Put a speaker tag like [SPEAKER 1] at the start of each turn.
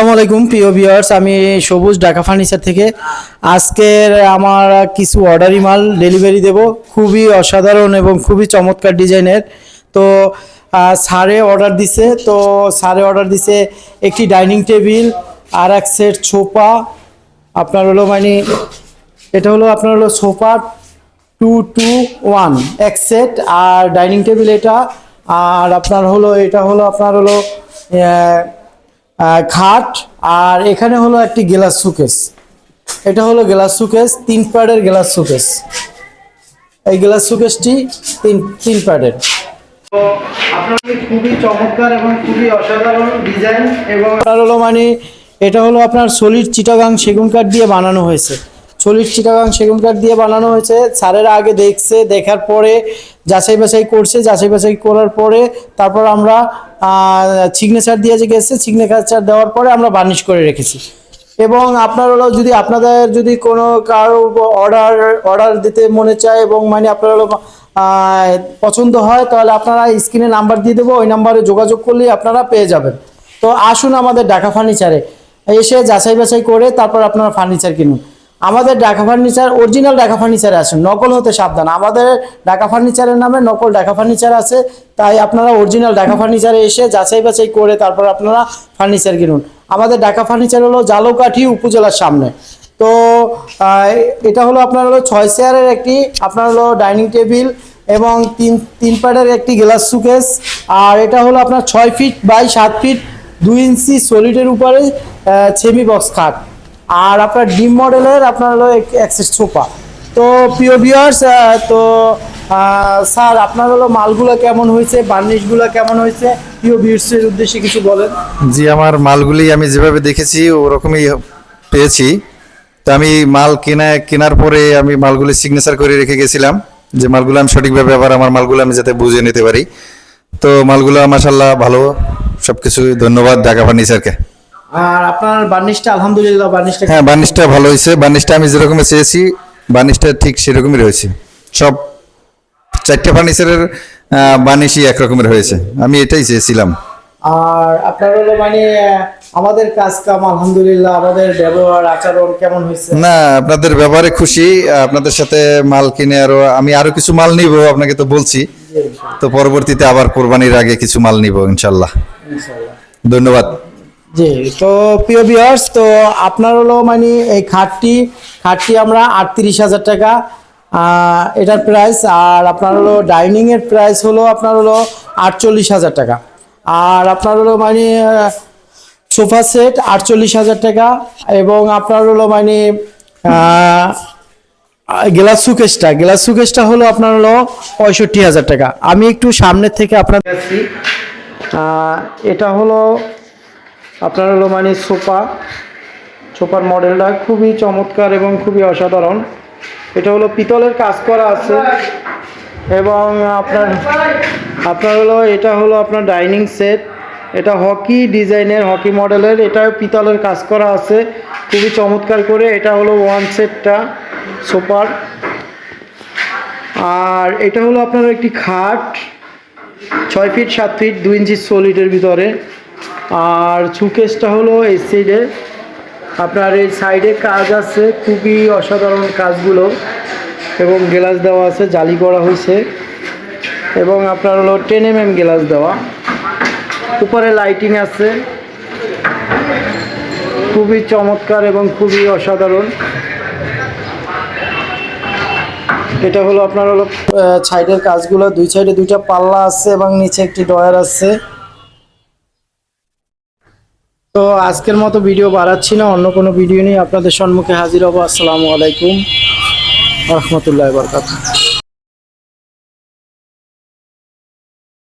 [SPEAKER 1] আসসালামু আলাইকুম, প্রিয় ভিউয়ার্স। আমি সবুজ ঢাকা ফার্নিচার থেকে। আজকের আমার কিছু অর্ডারি মাল ডেলিভারি দেব। খুবই অসাধারণ এবং খুবই চমৎকার ডিজাইনের। তো সারে অর্ডার দিছে। তো সারে অর্ডার দিছে একটি ডাইনিং টেবিল আর এক সেট সোফা আপনার হলো মানে এটা হলো আপনার হলো সোফা টু টু ওয়ান এক সেট আর ডাইনিং টেবিল এটা। আর আপনার হলো, এটা হলো আপনার হলো খাট আর এখানে হলো একটি গ্লাস সুকেস এটা হলো গ্লাস সুকেস তিন প্যাডের গ্লাস সুকেস এই গ্লাস সুকেসটি তিন তিন প্যাডের তো আপনার খুবই চমৎকার এবং খুবই অসাধারণ ডিজাইন এবং হলো মানে এটা হলো আপনার সলিড চিটাগাং সেগুন কাঠ দিয়ে বানানো হয়েছে। সলিড চিটাগাং সেগুন কাঠ দিয়ে বানানো হয়েছে। স্যারেরা আগে দেখছে দেখার পরে যাচাই বাছাই করছে। যাচাই বাছাই করার পরে তারপর আমরা সিগনেচার দিয়ে যে গেছে সিগনেচার দেওয়ার পরে আমরা বার্নিশ করে রেখেছি। এবং আপনার হলো যদি আপনাদের যদি কোনো কারও অর্ডার অর্ডার দিতে মনে চায় এবং মানে আপনার পছন্দ হয়, তাহলে আপনারা স্ক্রিনে নাম্বার দিয়ে দেবো, ওই নাম্বারে যোগাযোগ করলেই আপনারা পেয়ে যাবেন। তো আসুন আমাদের ঢাকা ফার্নিচারে এসে যাচাই বাছাই করে তারপর আপনারা ফার্নিচার কিনুন। আমাদের ঢাকা ফার্নিচার অরিজিনাল ঢাকা ফার্নিচারে আসুন নকল হতে সাবধান। আমাদের ঢাকা ফার্নিচারের নামে নকল ঢাকা ফার্নিচার আছে। তাই আপনারা অরিজিনাল ঢাকা ফার্নিচারে এসে যাচাই বাছাই করে তারপর আপনারা ফার্নিচার কিনুন। আমাদের ঢাকা ফার্নিচার হলো জালকাঠি উপজেলার সামনে। তো এটা হলো আপনার হলো ছয় চেয়ারের একটি, আপনার হলো ডাইনিং টেবিল এবং তিন তিন প্যাডের একটি গ্লাস সুকেস আর এটা হলো আপনার ছয় ফিট বাই সাত ফিট দুই ইঞ্চি সলিডের উপরে সেমি বক্স খাট। আর আপনার ডিম মডেলের আপনার হলো অ্যাক্সেস সোফা তো প্রিয় ভিউয়ার্স তো স্যার, আপনার হলো মালগুলো কেমন হয়েছে? বার্নিশগুলো কেমন হয়েছে? প্রিয় ভিউয়ার্সের উদ্দেশ্যে কিছু বলেন।
[SPEAKER 2] জি, আমার মালগুলি আমি যেভাবে দেখেছি, ওরকমই পেয়েছি। তো আমি মাল কেনা, কেনার পরে আমি মালগুলি সিগনেচার করে রেখে গেছিলাম যে মালগুলো আমি সঠিকভাবে আবার আমার মালগুলো আমি যাতে বুঝে নিতে পারি। তো মালগুলো মাসাল্লাহ ভালো। সব কিছু ধন্যবাদ, ঢাকা ফার্নিচারকে।
[SPEAKER 1] আর আপনার বার্নিশটা আলহামদুলিল্লাহ বার্নিশটা
[SPEAKER 2] হ্যাঁ বার্নিশটা ভালো হয়েছে। বার্নিশটা আমি যেরকমই চেয়েছি বার্নিশটা ঠিক সেরকমই রয়েছে। সব চারটে ফার্নিচারের বার্নিশই একরকমের হয়েছে। আমি এটাই চেয়েছিলাম।
[SPEAKER 1] আর আপনার হলো মানে আমাদের কাজ কাম আলহামদুলিল্লাহ আমাদের ব্যবহার আচরণ কেমন হয়েছে?
[SPEAKER 2] না আপনাদের ব্যবহারে খুশি আপনাদের সাথে মাল কিনে আরও আমি আরও কিছু মাল নিব আপনাকে তো বলছি। তো পরবর্তীতে আবার কোরবানির আগে কিছু মাল নিব ইনশাল্লাহ ধন্যবাদ।
[SPEAKER 1] জি, তো প্রিয় ভিউয়ার্স তো আপনার হলো মানে এই খাটটি খাটটি আমরা আটত্রিশ হাজার টাকা এটার প্রাইস আর আপনার হলো ডাইনিং এর প্রাইস হলো আপনার হলো আটচল্লিশ হাজার টাকা। আর আপনার হলো মানে সোফা সেট আটচল্লিশ হাজার টাকা, এবং আপনার হলো মানে গ্লাস সুকেশটা গ্লাস সুকেশটা হলো আপনার হলো পঁয়ষট্টি হাজার টাকা। আমি একটু সামনের থেকে আপনার এটা হলো আপনার হলো মানে সোফা, সোফার মডেলটা খুবই চমৎকার এবং খুবই অসাধারণ। এটা হলো পিতলের কাজ করা আছে এবং আপনার আপনার হলো, এটা হলো আপনার ডাইনিং সেট। এটা হকি ডিজাইনের, হকি মডেলের এটা পিতলের কাজ করা আছে। খুবই চমৎকার করে এটা হলো ওয়ান সেটটা সোফার। আর এটা হলো আপনার একটি খাট, ছয় ফিট, সাত ফিট, দুই ইঞ্চি সলিডের ভিতরে। আর সুকেসটা হলো এই সাইডে আপনার এই সাইডে কাজ আছে, খুবই অসাধারণ কাজগুলো। এবং গ্লাস দেওয়া আছে, জালি করা হয়েছে। এবং আপনার হলো টেন এম এম গ্লাস দেওয়া। উপরে লাইটিং আছে। খুবই চমৎকার এবং খুবই অসাধারণ। এটা হলো আপনার হলো সাইডের কাজগুলো। দুই সাইডে দুইটা পাল্লা আছে এবং নিচে একটি ডয়ার আছে। তো আজকের মতো ভিডিও বাড়াচ্ছি না, অন্য কোনো ভিডিও নিয়ে আপনাদের সম্মুখে হাজির হব। আসসালামু আলাইকুম রহমতুল্লাহ বরকাত